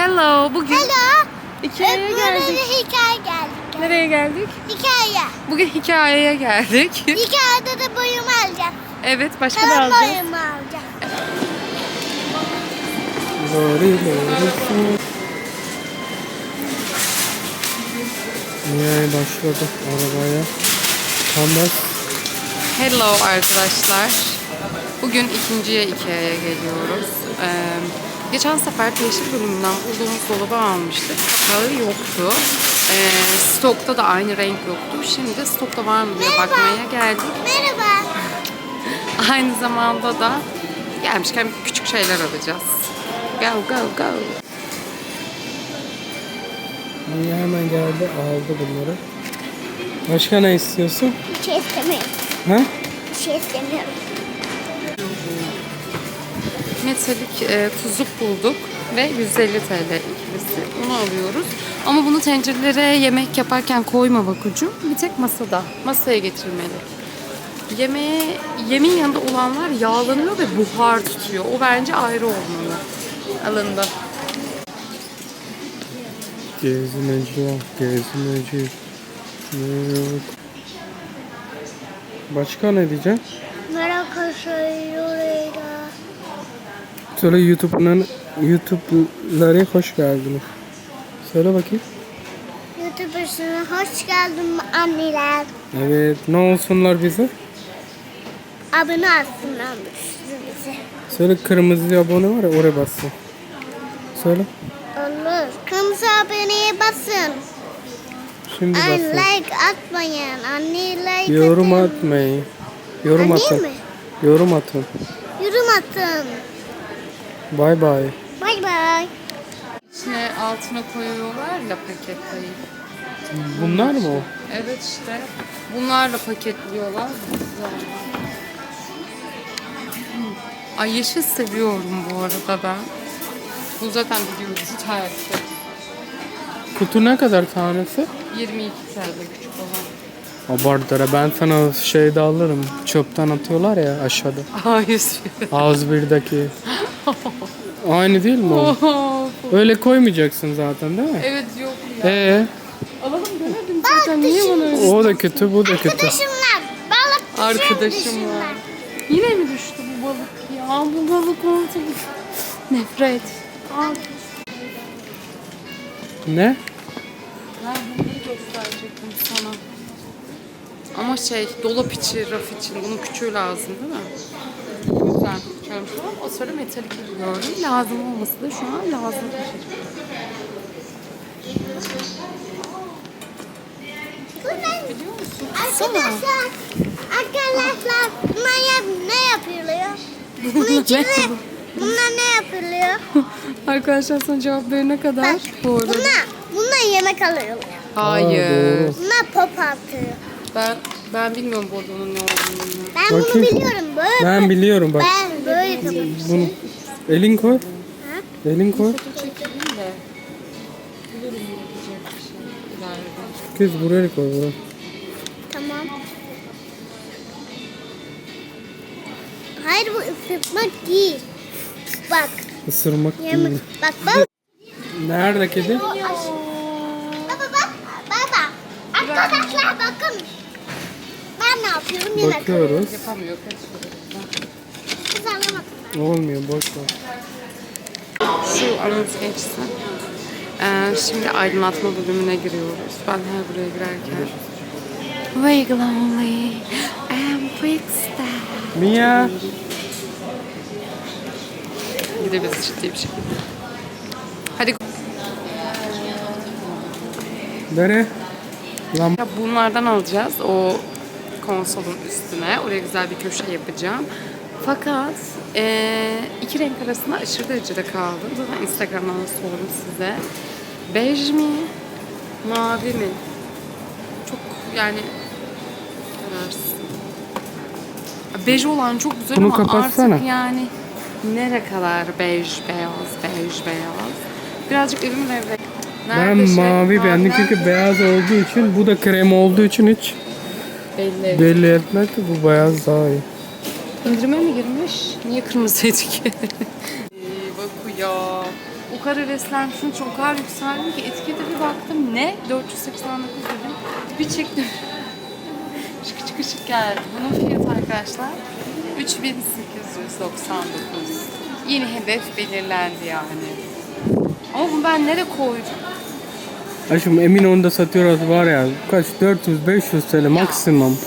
Hello. Bugün Hello. Ikea'ya Ee, geldik. Hikaye geldik. Nereye geldik? Hikaye. Bugün hikayeye geldik. Hikayede de boyumu alacağım. evet başka ne Kalın alacağız? boyumu alacağım. Lori lori. Nihayet başladı arabaya. Kandas. Hello arkadaşlar. Bugün ikinciye Ikea'ya geliyoruz. Ee, geçen sefer teşhir bölümünden bulduğumuz dolabı almıştık. Fakat yoktu. Ee, stokta da aynı renk yoktu. Şimdi stokta var mı diye bakmaya geldik. Merhaba. Aynı zamanda da gelmişken küçük şeyler alacağız. Go go go. Niye hemen geldi aldı bunları. Başka ne istiyorsun? Bir şey istemiyorum. Ha? Bir şey istemiyorum. Metalik e, tuzluk bulduk ve 150 TL ikilisi. Bunu alıyoruz. Ama bunu tencerelere yemek yaparken koyma bakucu. Bir tek masada. Masaya getirmeli. Yemeğe, yemeğin yanında olanlar yağlanıyor ve buhar tutuyor. O bence ayrı olmalı. Alındı. Gezmeci var. Gezmeci. Yok. Başka ne diyeceğim? Merhaba söylüyorlar. Söyle YouTube'ların YouTube'ları hoş geldiniz. Söyle bakayım. YouTube'suna hoş geldin anneler. Evet. Ne olsunlar bize? Abone olsunlar bize. Söyle kırmızı abone var ya oraya bassın. Söyle. Olur. Kırmızı aboneye basın. Şimdi Ay, basın. like atmayın. Anne like Yorum atın. atmayın. Yorum Anne atın. mi? Yorum atın. Yorum atın. Bay bay. Bay bay. İçine altına koyuyorlar ya paketleyip. Bunlar mı o? Evet işte. Bunlarla paketliyorlar. Güzel. Ay yeşil seviyorum bu arada ben. Bu zaten biliyoruz tarifte. Kutu ne kadar tanesi? 22 TL küçük olan. Abartara ben sana şeyde alırım. Çöpten atıyorlar ya aşağıda. Hayır. Ağız birdeki. Aynı değil mi o? Öyle koymayacaksın zaten değil mi? evet yok ya. Ee, Alalım demedim zaten. Niye bana öyle? o da kötü, bu da kötü. Arkadaşımlar. Balık Arkadaşım var. Yine mi düştü bu balık ya? Bu balık oldu. Nefret. Al. Ne? Ben bunları gösterecektim sana. Ama şey, dolap içi, raf için bunun küçüğü lazım değil mi? Güzel. Şöyle an o sıra metalik gibi gördüm. Lazım olması da şu an lazım. Biliyor musun? Arkadaşlar. Arkadaşlar. Bunlar ne yapılıyor? Bunun içinde bunlar ne yapılıyor? Arkadaşlar sana cevap verene kadar Bak. doğru. Bunlar, bunlar yemek alıyorlar. Hayır. Bunlar pop atıyor. Ben ben bilmiyorum bu arada onun ne olduğunu. Ben bunu Bakayım. biliyorum. Böyle Ben biliyorum bak. Ben böyle yapıyorum. Bunu elin koy. Elin koy. Çekeyim de. Bilirim yapacak bir şey ileride. Kız buraya koy buraya. Tamam. Hayır bu ısıtmak değil. Bak. Isırmak değil. Bak bak. Nerede kedi? Bak. Arkadaşlar bakın. Ben ne yapıyorum? Yemek Bakıyoruz. Yapamıyor. Kız alamadım. Olmuyor boş ver. Şu aramız geçsin. Ee, şimdi aydınlatma bölümüne giriyoruz. Ben her buraya girerken. Wake lonely and Brickstar. Mia. Gidebiliriz ciddi bir şey. Hadi. Nere? Lan Ya bunlardan alacağız o konsolun üstüne. Oraya güzel bir köşe yapacağım. Fakat eee, iki renk arasında aşırı derecede kaldım. Zaten Instagram'dan da sordum size. Bej mi? Mavi mi? Çok yani kararsız. Bej olan çok güzel Bunu ama kapatsana. artık yani nere kadar bej, beyaz, bej, beyaz. Birazcık evim evrek. ben Nerede şey, mavi beğendim çünkü beyaz olduğu için bu da krem olduğu için hiç belli. belli etmez ki bu beyaz daha iyi. İndirime mi girmiş? Niye kırmızıydı ki? İyi, Baku ya. O kadar heveslenmişim için o kadar yükseldim ki etikete bir baktım ne? 489 dedim. Bir çektim. şık şık şık geldi. Bunun fiyatı arkadaşlar 3899. Yeni hedef belirlendi yani. Ama ben nereye koyacağım? Aşkım emin onda satıyoruz var ya kaç 400-500 TL maksimum.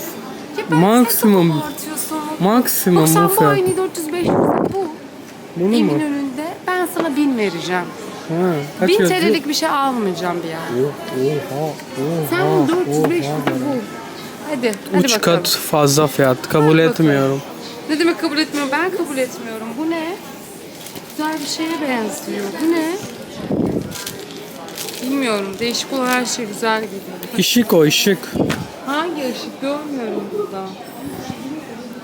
Ya ben Maksimum. Maksimum Bak sen bu fiyat. aynı 400-500 bu. Bunu mu? Emin önünde ben sana 1000 vereceğim. Ha, kaç 1000 yazıyor? TL'lik bir şey almayacağım bir yani. Oha, oha, Sen 400 oha. 500 bu. Hadi, hadi 3 bakalım. kat fazla fiyat kabul bakalım. etmiyorum. Ne demek kabul etmiyorum? Ben kabul etmiyorum. Bu ne? Güzel bir şeye benziyor. Bu ne? Bilmiyorum. Değişik olan her şey güzel geliyor. Işık o ışık. Hangi ışık görmüyorum burada.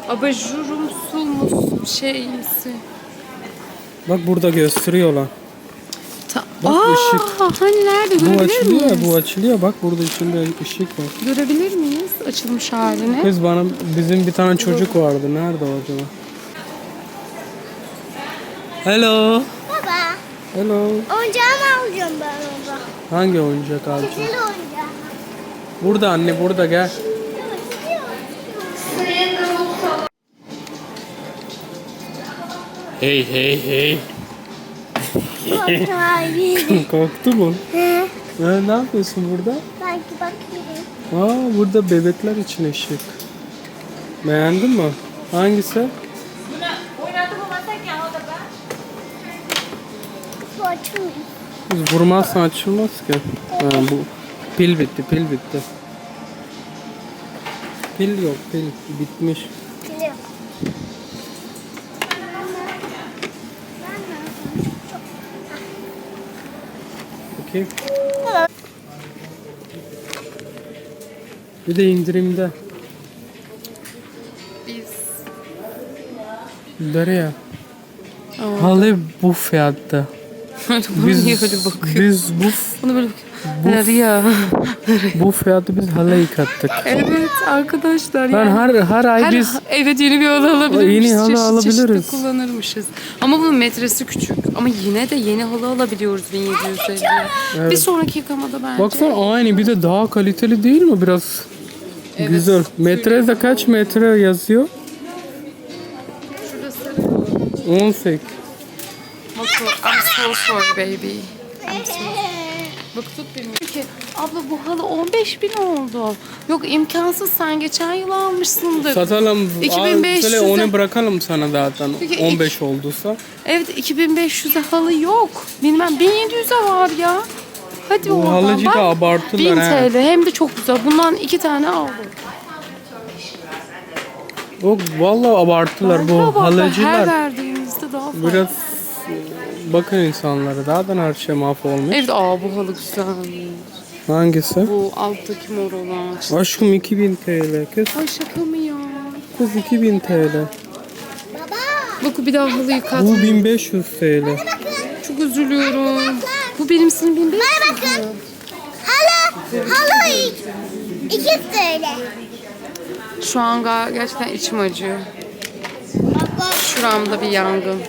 Abajurumsu mu şeysi. Bak burada gösteriyorlar. Ta Bak, Aa, ışık. hani nerede Bu görebilir açılıyor miyiz? bu açılıyor bak burada içinde ışık var. Görebilir miyiz açılmış halini? Kız bana bizim bir tane çocuk vardı. Nerede o acaba? Hello. Hello. oyuncağımı alacağım ben baba. Hangi oyuncak alacağım? Güzel oyuncağım. Burada anne burada gel. Hey hey hey. Korktu mu? Hı, Ha, ne yapıyorsun burada? Belki bakayım. Aa burada bebekler için ışık. Beğendin mi? Hangisi? Biz vurmazsan açılmaz ki. Ha, bu pil bitti, pil bitti. Pil yok, pil bitmiş. Biliyorum. Bakayım. Bir de indirimde. Biz Derya. Halı bu fiyatta. Biz Biz, niye öyle bakıyor? biz bu, Bunu böyle bakıyor. ya. bu fiyatı biz halı yıkattık. Evet arkadaşlar Ben yani. her her ay Her- biz evet yeni bir halı alabilirmişiz. Yeni halı çeşit alabiliriz. Çeşitli kullanırmışız. Ama bunun metresi küçük. Ama yine de yeni halı alabiliyoruz 1750'ye. Bir sonraki yıkamada bence. baksana aynı bir de daha kaliteli değil mi biraz? Evet. Güzel. Metre de kaç metre yazıyor? Şurada sarı. 18. I'm so sorry baby. I'm so Bak tut beni. Ki, abla bu halı 15 bin oldu. Yok imkansız sen geçen yıl almışsındır. Satalım. 2500'e. Söyle onu bırakalım sana zaten. Peki, 15 olduysa. Evet 2500'e halı yok. Bilmem 1700'e var ya. Hadi Bu oradan halıcı bak. da abarttılar 1000 ha. TL hem de çok güzel. Bundan iki tane aldım. Yok vallahi abarttılar Bence bu abartma. Her halıcılar. verdiğimizde daha fazla. Biraz e, bakın insanlara. Zaten her şey mahvolmuş. Evet aa bu halı güzel. Hangisi? Bu alttaki mor olan. Aşkım 2000 TL. Kız, Ay şaka mı ya? kız 2000 TL. Baba, Bak bir daha halıyı kat. Bu 1500 TL. Çok üzülüyorum. Bu benimsinin 1500 bakın. halı, halı iki TL. Şu an gerçekten içim acıyor. Baba, Şuramda bir yangın.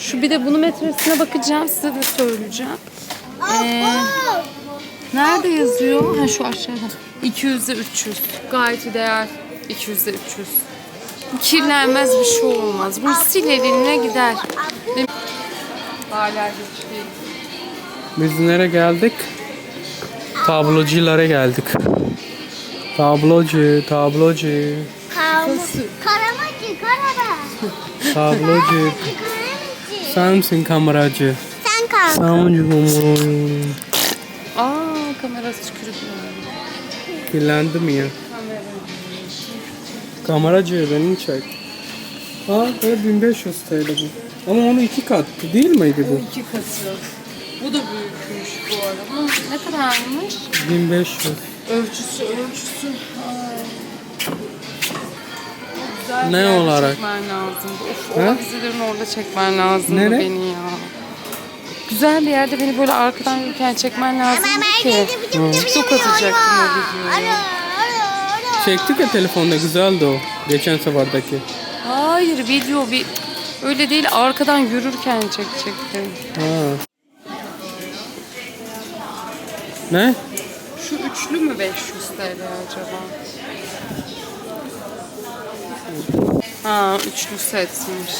Şu bir de bunun metresine bakacağım size de söyleyeceğim. Ee, nerede yazıyor? Ha şu aşağıda. 200'de 300. Gayet ideal. 200'de 300. Kirlenmez bir şey olmaz. Bunu sil eline gider. Hala geçti. Biz nereye geldik? Tabloculara geldik. Tablocu, tablocu, Karamacı, karamacı, karara. tablocu. Karamacı. Sensin kameracı. Sen kal. Sensin Aa kamerası tükürükler. Kirlendim ya. Kameracı beni çek. Aa böyle 1500 TL bu. Ama onu iki kattı değil miydi bu? İki katı. Bu da büyükmüş bu arada. Bunun ne kadarmış? 1500. Ölçüsü, ölçüsü. Ay. Güzel bir Ne olarak? Çekmen lazım. Of, o He? avizelerin orada çekmen lazım Nere? beni ya. Güzel bir yerde beni böyle arkadan yürürken çekmen lazım ki. TikTok atacaktım o videoyu. Çektik ya telefonda güzeldi o. Geçen seferdeki. Hayır video bir Öyle değil arkadan yürürken çekecektim. Ha. Ne? Şu üçlü mü 500 TL acaba? Ha üçlü setmiş.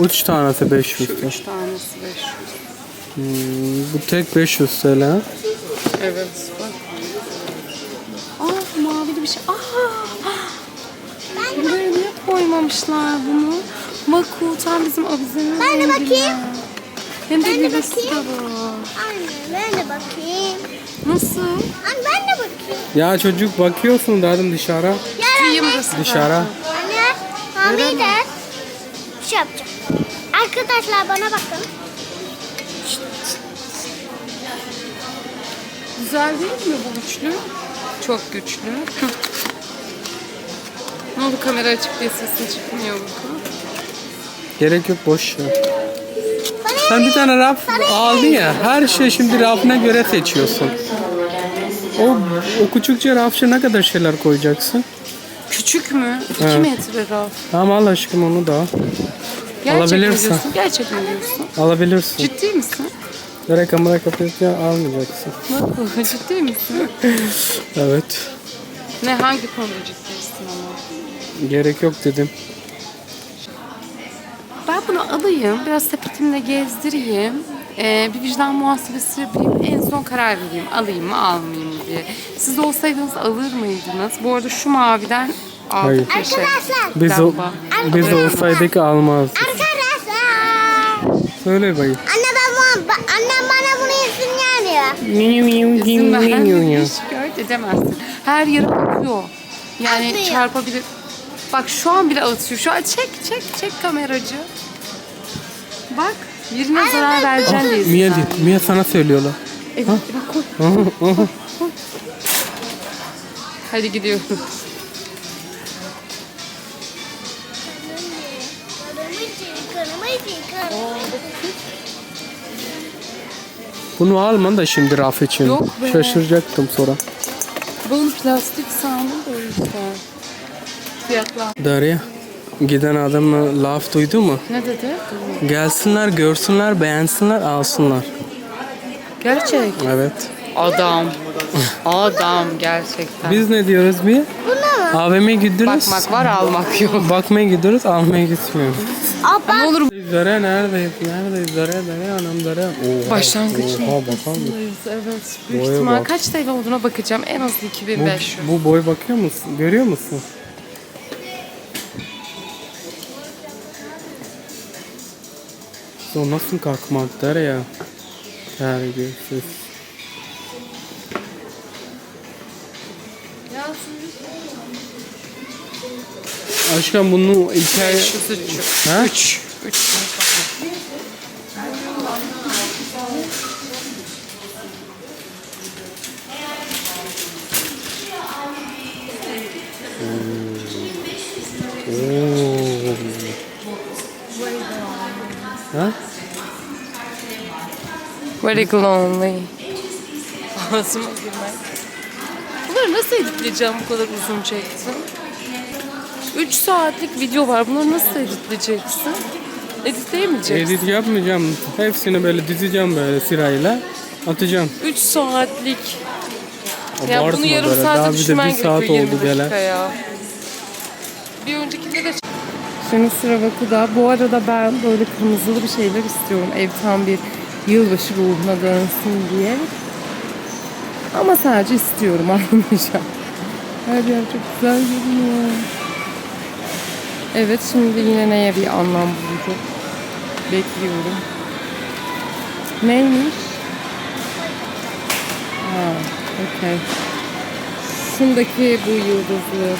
Üç tanesi 500 Şu üç tanesi 500. Hmm, bu tek 500 TL. ha. Evet bak. Ah mavili bir şey. Ah! Buraya niye koymamışlar bunu? Bak tam bizim avizenin Ben de bakayım. Hem de Ben de birisi de bakayım. var. Anne ben de bakayım. Nasıl? Anne ben de bakayım. Ya çocuk bakıyorsun dedim dışarı. Gel Kıyım burası Dışarı. Hamide. Bir şey yapacağım. Arkadaşlar bana bakın. Güzel değil mi bu üçlü? Çok güçlü. ne oldu kamera açık diye sesin çıkmıyor bu Gerek yok boş ver. Sen bir tane raf aldın ya. Her şey şimdi rafına göre seçiyorsun. O, o küçükçe rafça ne kadar şeyler koyacaksın? Küçük mü? 2 Evet. metre raf. Tamam al aşkım onu da al. Gerçek mi Alabilirsin. diyorsun? Gerçek mi diyorsun? Alabilirsin. Ciddi misin? Direkt kamera kapatınca almayacaksın. Nasıl? Ciddi misin? Evet. ne hangi konuda ciddisin ama? Gerek yok dedim. Ben bunu alayım, biraz sepetimle gezdireyim. Ee, bir vicdan muhasebesi yapayım. En son karar vereyim. Alayım mı almayayım diye. Siz olsaydınız alır mıydınız? Bu arada şu maviden Hayır. aldık bir şey. Arkadaşlar. Biz, o, Lamba. biz olsaydık almazdık. Arkadaşlar. Söyle bayım. Anne ben bu, annem bana bunu yesin yani. İzin vermediğini şikayet edemezsin. Her yere atıyor. Yani Atmıyor. çarpabilir. Bak şu an bile atıyor. Şu an çek çek çek kameracı. Bak birine zarar vereceksin diye. Mia sana söylüyorlar. Evet, bak koy. Hadi gidiyoruz. Bunu alma da şimdi raf için. Yok be. Şaşıracaktım sonra. Bunun plastik sandım da o yüzden. Fiyatlar. Derya, giden adam laf duydu mu? Ne dedi? Gelsinler, görsünler, beğensinler, alsınlar. Gerçek. Evet. Adam. Adam gerçekten. Biz ne diyoruz bir? AVM'ye gidiyoruz. Bakmak var almak yok. Bakmaya gidiyoruz, almaya gitmiyoruz. Aba. Ne olur Derya neredeyiz? Neredeyiz? Derya, Derya, anam Derya. Oha, Başlangıç Oha, bakar mısın? Evet. Büyük Boya ihtimal bak. kaç TL olduğuna bakacağım. En az Bu, 2500. bu boy bakıyor musun? Görüyor musun? O nasıl kalkmak Derya? Terbiyesiz. Aşkım bunun hikaye... 500 3. Ha? 3. 3. Oo. Ha? Very lonely. Ağzıma girmek. Bunları nasıl editleyeceğim bu kadar uzun çektim? 3 saatlik video var. Bunları nasıl editleyeceksin? Editleyemeyeceksin. Edit yapmayacağım. Hepsini böyle dizeceğim böyle sırayla. Atacağım. 3 saatlik. Ya Abartma bunu yarım böyle. Daha saate bir de düşürmen bir saat gerekiyor 20 oldu gelen. dakika ya. Bir öncekinde de... Şimdi sıra Baku'da. Bu arada ben böyle kırmızılı bir şeyler istiyorum. Ev tam bir yılbaşı ruhuna dönsün diye. Ama sadece istiyorum almayacağım. Her yer çok güzel görünüyor. Evet şimdi yine neye bir anlam bulacak? Bekliyorum. Neymiş? Ha, okey. Şundaki bu yıldızlı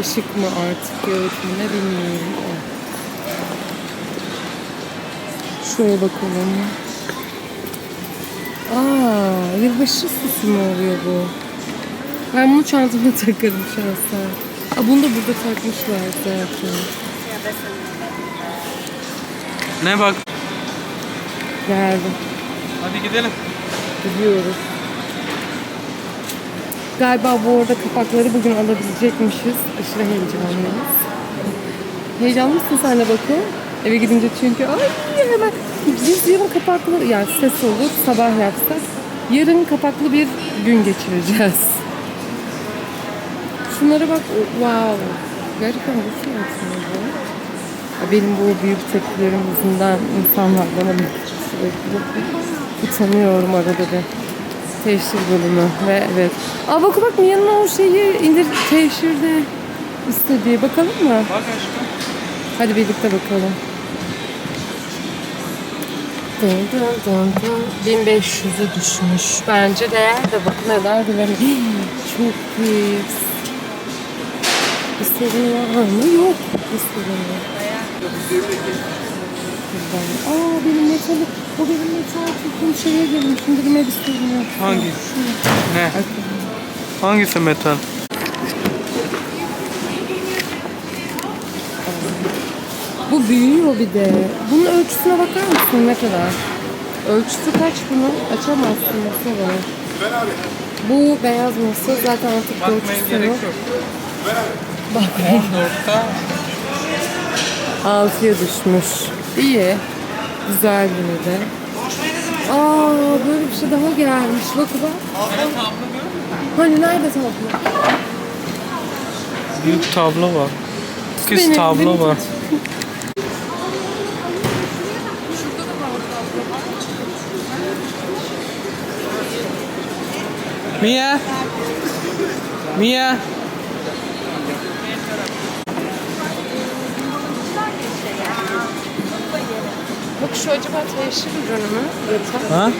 ışık mı artık mı ne bilmiyorum. Şöyle bakalım. Aa, yılbaşı süsü mü oluyor bu? Ben bunu çantama takarım şahsen. Aa, bunu da burada takmışlar zaten. Ne bak? Geldim. Hadi gidelim. Gidiyoruz. Galiba bu arada kapakları bugün alabilecekmişiz. Aşırı heyecanlıyız. Heyecanlı mısın sen de bakın? Eve gidince çünkü ay hemen biz yarın kapaklı yani ses olur sabah yapsak yarın kapaklı bir gün geçireceğiz. Şunlara bak wow. Gerçekten nasıl yapsınız bu? Benim bu büyük tepkilerim yüzünden insanlar bana sürekli utanıyorum arada bir. Teşhir bölümü ve evet. Aa bak bak Mia'nın o şeyi indir teşhirde istediği. Bakalım mı? Bak aşkım. Hadi birlikte bakalım. Dın dın dın dın. 1500'e düşmüş. Bence değer de bakın neler bilemedim. Çok pis. İstediğin var mı? Yok. İstediğin var. Aa benim metal, bu benim metal tuttuğum şeye girmiş. İndirime istedim. Hangi? Ne? Hangisi metal? Bu büyüyor bir de. Bunun ölçüsüne bakar mısın ne kadar? Ölçüsü kaç bunun? Açamazsın var. Bu beyaz masa zaten artık Bakmaya Bak 14'ta 6'ya düşmüş. İyi. Güzel yine de. Aa böyle bir şey daha gelmiş. Bak bak. Hani nerede tablo? büyük tablo var. Kız Benim- tablo benim- var. Mia. Mia. Bak şu acaba teşhir ürünü mü? Yatak. Ha?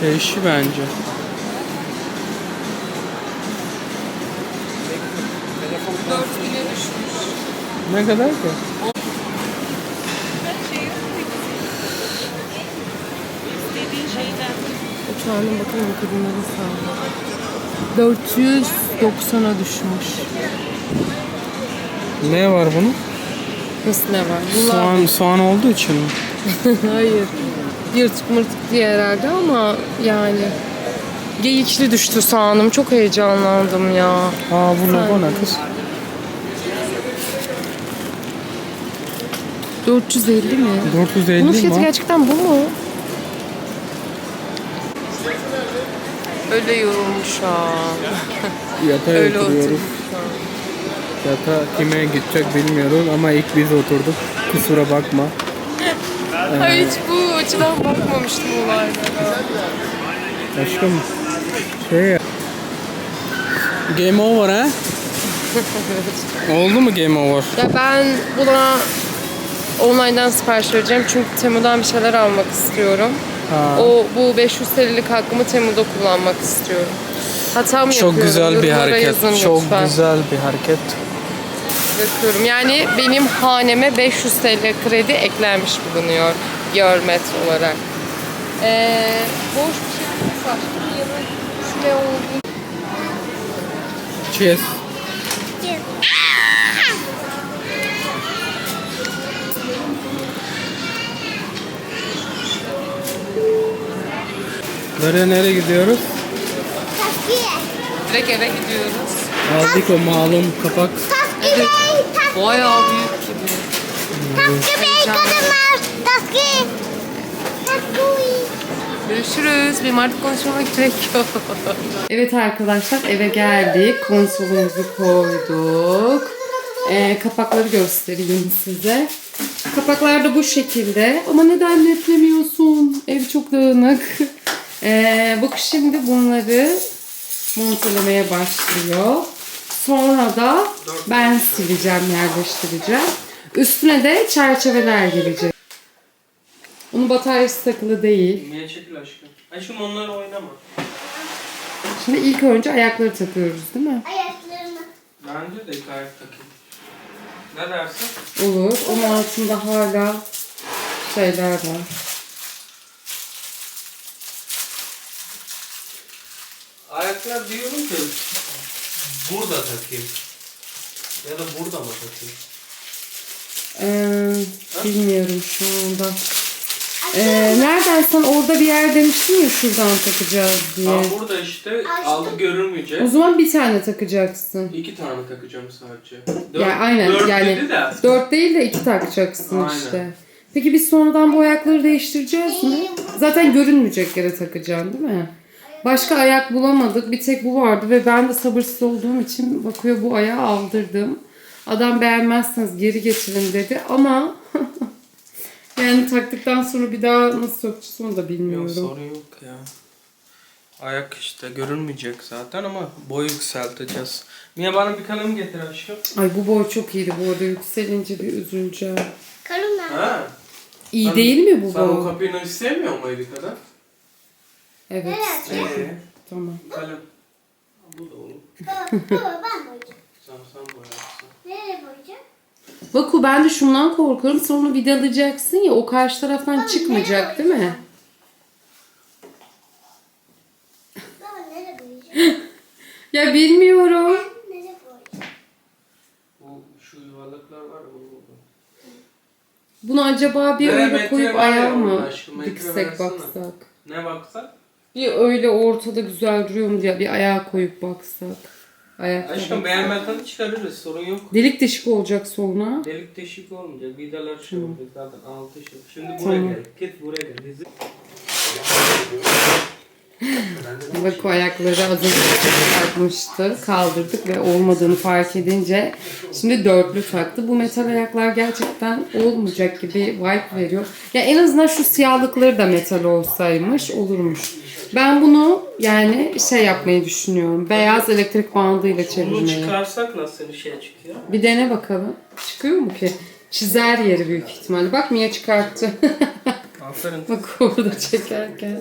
Teşhi bence. Dört bine düşmüş. Ne kadar ki? Uçağının bakalım kadınların sağlığı. 490'a düşmüş. Ne var bunun? Nasıl ne var? Bunlar Soğan, soğan olduğu için mi? Hayır. Yırtık mırtık diye herhalde ama yani geyikli düştü soğanım. Çok heyecanlandım ya. Aa bu ne kız? 450 mi? 450 Bunun mi? fiyatı o? gerçekten bu mu? Öyle yorulmuş ha. Yatağa Öyle oturuyoruz. Yatağa kime gidecek bilmiyoruz ama ilk biz oturduk. Kusura bakma. Ay hiç bu açıdan bakmamıştım olaylara. Aşkım şey ya. Game over ha? Oldu mu game over? Ya ben buna online'dan sipariş vereceğim çünkü Temu'dan bir şeyler almak istiyorum. Ha. O bu 500 TL'lik hakkımı Temu'da kullanmak istiyorum. Hata mı Çok yapıyorum? güzel bir Yorumlara hareket. yazın Çok lütfen. güzel bir hareket. Bakıyorum. Yani benim haneme 500 TL kredi eklenmiş bulunuyor Görmet olarak. Ee, boş bir şey var. Yanı şuraya oldu. Cheers. Nereye nereye gidiyoruz? Direkt eve gidiyoruz. Aldık o malum kapak. Taski. Bayağı büyük gibi. Taski bey kadınlar. Taski. Taski. Görüşürüz. Benim artık konuşmama gerek yok. evet arkadaşlar eve geldik. Konsolumuzu koyduk. Ee, kapakları göstereyim size. Kapaklar da bu şekilde. Ama neden netlemiyorsun? Ev çok dağınık. Ee, bak şimdi bunları montelemeye başlıyor. Sonra da ben sileceğim, yerleştireceğim. Üstüne de çerçeveler gelecek. Onun bataryası takılı değil. Niye çekil aşkım? Aşkım onları oynama. Şimdi ilk önce ayakları takıyoruz değil mi? Ayaklarını. Bence de ilk ayak takayım. Ne dersin? Olur. Onun altında hala şeyler var. Ayaklar diyorum ki burada takayım. Ya da burada mı takayım? Ee, bilmiyorum şu anda. Ee, nereden sen orada bir yer demiştin ya şuradan takacağız diye. Aa, burada işte aldı görülmeyecek. O zaman bir tane takacaksın. İki tane takacağım sadece. Ya aynen dört yani dedi de. dört değil de iki takacaksın Aynen. işte. Peki biz sonradan bu ayakları değiştireceğiz mi? Zaten görünmeyecek yere takacaksın değil mi? Başka ayak bulamadık. Bir tek bu vardı ve ben de sabırsız olduğum için bakıyor bu ayağı aldırdım. Adam beğenmezseniz geri getirin dedi ama yani taktıktan sonra bir daha nasıl sökeceğiz onu da Yok bilmiyorum. sorun yok ya. Ayak işte görünmeyecek zaten ama boy yükselteceğiz. Mia bana bir kalem getir aşkım. Ay bu boy çok iyiydi bu arada yükselince bir üzüleceğim. Kalın nerede? Ha? İyi Sen- değil mi bu Sen o boy? kapıyı istemiyor muydun kadar? Evet. Ee, Tamam. kalem. Bu da olur. Baba, baba ben boyayacağım. Sen sen boyarsın. Nereye boyayacağım? Baku ben de şundan korkuyorum. Sen onu vidalayacaksın ya o karşı taraftan çıkmayacak değil mi? Baba nereye boyayacağım? Ya bilmiyorum. nereye boyayacağım? Bu şu yuvarlaklar var ya bu. bu. Bunu acaba bir Nereye öyle metre koyup var ya onun mı aşkım, metre diksek versene. baksak? Ne baksak? Bir öyle ortada güzel duruyor mu diye bir ayağa koyup baksak. Ayakta Aşkım beğenmezsen çıkarırız sorun yok. Delik deşik olacak sonra. Delik deşik olmayacak. Vidalar şey olacak zaten altı şey. Şimdi buraya Tamam. gel. Git buraya gel. Dizi. Bak o ayakları az önce takmıştı. Kaldırdık ve olmadığını fark edince şimdi dörtlü taktı. Bu metal ayaklar gerçekten olmayacak gibi vibe veriyor. Ya en azından şu siyahlıkları da metal olsaymış olurmuş. Ben bunu yani şey yapmayı düşünüyorum. Beyaz elektrik bandıyla Bunu çevirmeyi. çıkarsak nasıl bir şey çıkıyor? Bir dene bakalım. Çıkıyor mu ki? Çizer yeri büyük ihtimalle. Bak Mia çıkarttı. Aferin. Bak orada çekerken.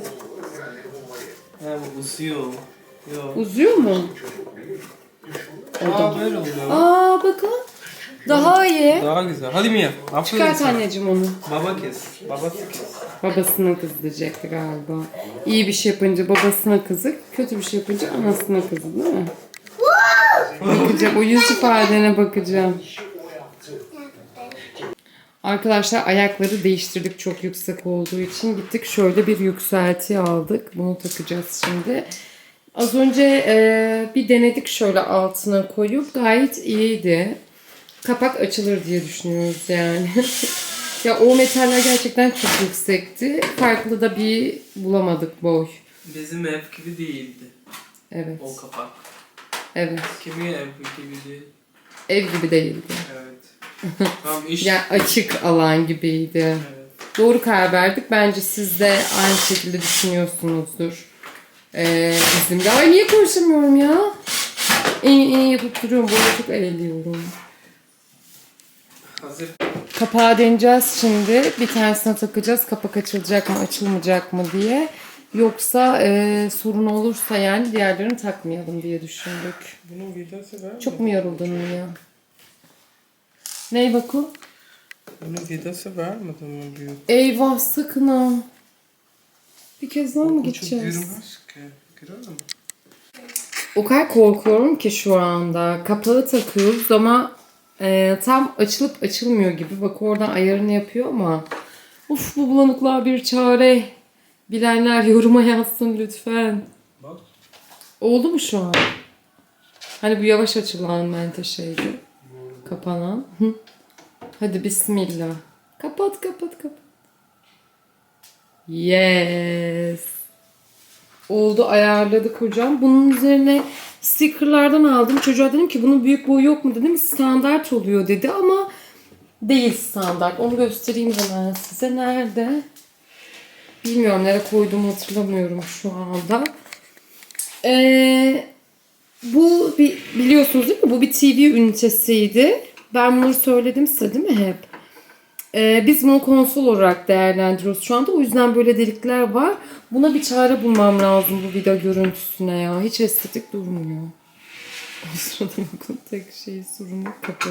He bu uzuyor. Yok. Uzuyor mu? Aa böyle oluyor. Aa bakın. Daha iyi. Daha güzel. Hadi Mia. Aferin Çıkart sana. anneciğim onu. Baba kes. Babası kes. Babasına kız diyecekti galiba. İyi bir şey yapınca babasına kızık, kötü bir şey yapınca anasına kızı değil mi? bakacağım. O yüz ifadene bakacağım. Arkadaşlar ayakları değiştirdik çok yüksek olduğu için. Gittik şöyle bir yükselti aldık. Bunu takacağız şimdi. Az önce e, bir denedik şöyle altına koyup gayet iyiydi. Kapak açılır diye düşünüyoruz yani. ya o metaller gerçekten çok yüksekti. Farklı da bir bulamadık boy. Bizim ev gibi değildi. Evet. O kapak. Evet. Kimin ev gibi değil. Ev gibi değildi. Evet. Tam iş. Yani açık alan gibiydi. Evet. Doğru karar verdik. Bence siz de aynı şekilde düşünüyorsunuzdur. Ee, bizim de. Ay niye konuşamıyorum ya? İyi iyi yapıp duruyorum. Arada çok eğleniyorum. Hazır. Kapağı deneyeceğiz şimdi. Bir tanesine takacağız. Kapak açılacak mı açılmayacak mı diye. Yoksa e, sorun olursa yani diğerlerini takmayalım diye düşündük. Bunun vidası var mı? Çok mu yoruldun ya? Ney Baku? Bunun vidası mı bunun büyük? Eyvah sakın ha. Bir kez daha mı Bu çok gideceğiz? girmez ki. Girer mi? O kadar korkuyorum ki şu anda. Kapağı takıyoruz ama e, tam açılıp açılmıyor gibi. Bak oradan ayarını yapıyor ama. Uf bu bulanıklığa bir çare. Bilenler yoruma yazsın lütfen. Bak. Oldu mu şu an? Hani bu yavaş açılan menteşeydi. Kapanan. Hadi bismillah. Kapat kapat kapat. Yes. Oldu ayarladık hocam. Bunun üzerine stickerlardan aldım. Çocuğa dedim ki bunun büyük boyu yok mu dedim. Standart oluyor dedi ama değil standart. Onu göstereyim hemen size. Nerede? Bilmiyorum nereye koyduğumu hatırlamıyorum şu anda. Ee, bu bir, biliyorsunuz değil mi? Bu bir TV ünitesiydi. Ben bunu söyledim size değil mi hep? Ee, biz bunu konsol olarak değerlendiriyoruz şu anda. O yüzden böyle delikler var. Buna bir çare bulmam lazım bu video görüntüsüne ya. Hiç estetik durmuyor. O sırada tek şey sorun yok kapı.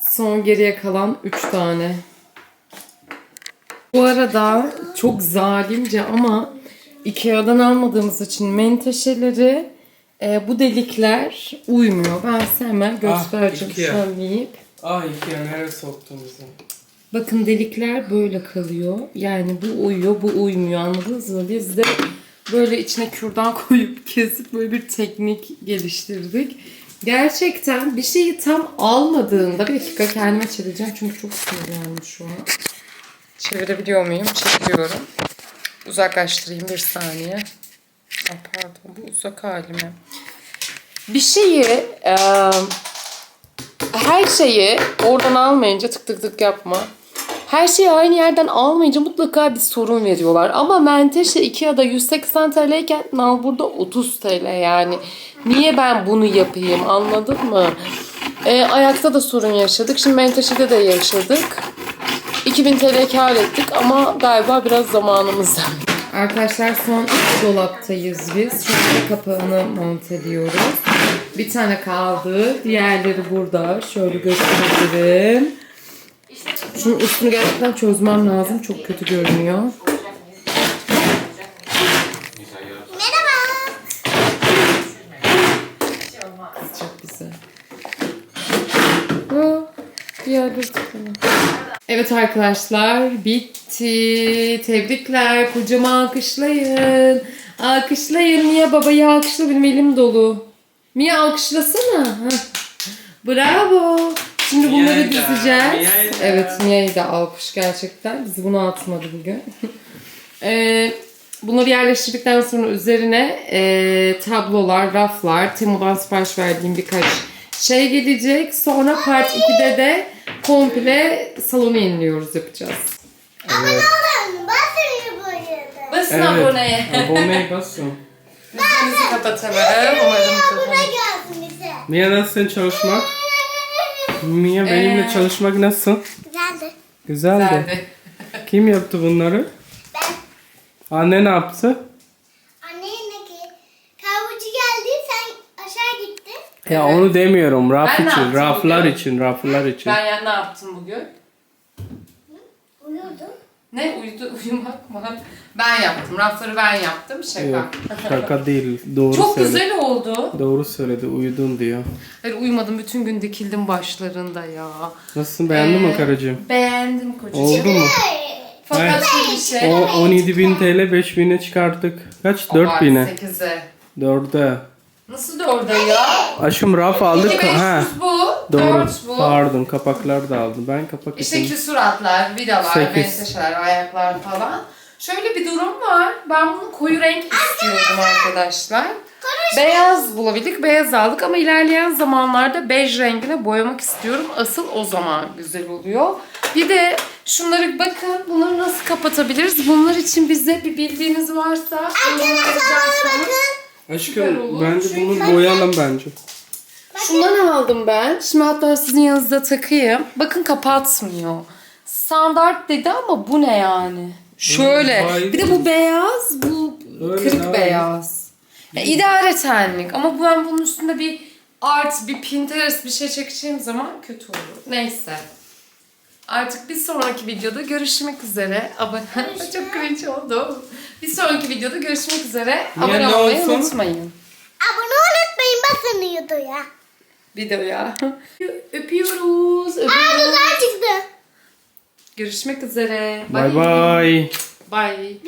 Son geriye kalan 3 tane. Bu arada çok zalimce ama Ikea'dan almadığımız için menteşeleri e, bu delikler uymuyor. Ben size hemen göstereceğim Ikea. şu an yiyip. Ay iki nereye soktun bizi? Bakın delikler böyle kalıyor. Yani bu uyuyor, bu uymuyor. Anladınız mı? Biz de böyle içine kürdan koyup kesip böyle bir teknik geliştirdik. Gerçekten bir şeyi tam almadığında bir dakika kendime çevireceğim çünkü çok sinirlendim şu an. Çevirebiliyor muyum? Çeviriyorum. Uzaklaştırayım bir saniye. Ay pardon bu uzak halime. Bir şeyi eee, her şeyi oradan almayınca tık tık tık yapma. Her şeyi aynı yerden almayınca mutlaka bir sorun veriyorlar. Ama Menteşe Ikea'da 180 TL iken burada 30 TL yani. Niye ben bunu yapayım anladın mı? Ee, ayakta da sorun yaşadık. Şimdi Menteşe'de de yaşadık. 2000 TL kar ettik ama galiba biraz zamanımızda. Arkadaşlar son üç dolaptayız biz. Şu anda kapağını monteliyoruz. Bir tane kaldı. Diğerleri burada. Şöyle gösterebilirim. Şunun üstünü gerçekten çözmem lazım. Çok kötü görünüyor. Merhaba. Çok güzel. Aa, tıkanıyor. Evet arkadaşlar bitti. Tebrikler. Kocaman alkışlayın. Alkışlayın. Mia babayı alkışla benim elim dolu. Mia alkışlasana. Bravo. Şimdi bunları Mia'yı da, dizeceğiz. Mia'yı da. Evet Mia'yı da alkış gerçekten. Bizi bunu atmadı bugün. Ee, bunları yerleştirdikten sonra üzerine e, tablolar, raflar, Temu'dan sipariş verdiğim birkaç şey gelecek. Sonra part 2'de de komple salonu yeniliyoruz yapacağız. Abone olun. Basın bu arada. Basın Evet. aboneye. Aboneye basın. Yüzümüzü kapatalım. Umarım buraya gelsin bize. Mia nasılsın çalışmak? Mia benimle Ee, çalışmak nasıl? Güzeldi. Güzeldi. Güzeldi. Kim yaptı bunları? Ben Anne ne yaptı? annenle ki kahveci geldi sen aşağı Ya onu demiyorum. Raf Ben ne için, yaptım raflar bugün? için, raflar için. Ben ya ne yaptım bugün? Uyurdum. Ne? Uyudu, uyumak mı? Ben yaptım. Rafları ben yaptım. Şaka. Yok, şaka değil. Doğru Çok söyledi. güzel oldu. Doğru söyledi. Uyudun diyor. Hayır uyumadım. Bütün gün dikildim başlarında ya. Nasılsın? Beğendin mi Ee, karıcığım? Beğendim kocacığım. Oldu mu? Fakat bir şey. O 17.000 TL 5.000'e çıkarttık. Kaç? 4.000'e. 8'e. 4'e. Nasıl dörde ya? Aşım raf aldık. 2500 Ha. bu. Doğru. 4 bu. Pardon kapaklar da aldım. Ben kapak İşte için. küsuratlar, vidalar, Sekiz. menteşeler, ayaklar falan. Şöyle bir durum var. Ben bunu koyu renk istiyordum arkadaşlar. Beyaz bulabildik, beyaz aldık ama ilerleyen zamanlarda bej rengine boyamak istiyorum. Asıl o zaman güzel oluyor. Bir de şunları bakın, bunları nasıl kapatabiliriz? Bunlar için bize bir bildiğiniz varsa Aşkım olur. bence Çünkü- bunu boyayalım bence. Şundan aldım ben. Şimdi hatta sizin yanınızda takayım. Bakın kapatmıyor. Standart dedi ama bu ne yani? Şöyle. Vay Bir de bu beyaz, bu Öyle kırık daha iyi. beyaz. Ya, idare tenlik ama bu- ben bunun üstünde bir art, bir Pinterest bir şey çekeceğim zaman kötü olur. Neyse. Artık bir sonraki videoda görüşmek üzere. Abone çok cringe oldu. Bir sonraki videoda görüşmek üzere. Niye, Abone ne olmayı olsun? unutmayın. Abone unutmayın basın videoya. Videoya. Öpüyoruz. Aa Öpüyoruz. güzel çıktı. Görüşmek üzere. Bye bye. Bye.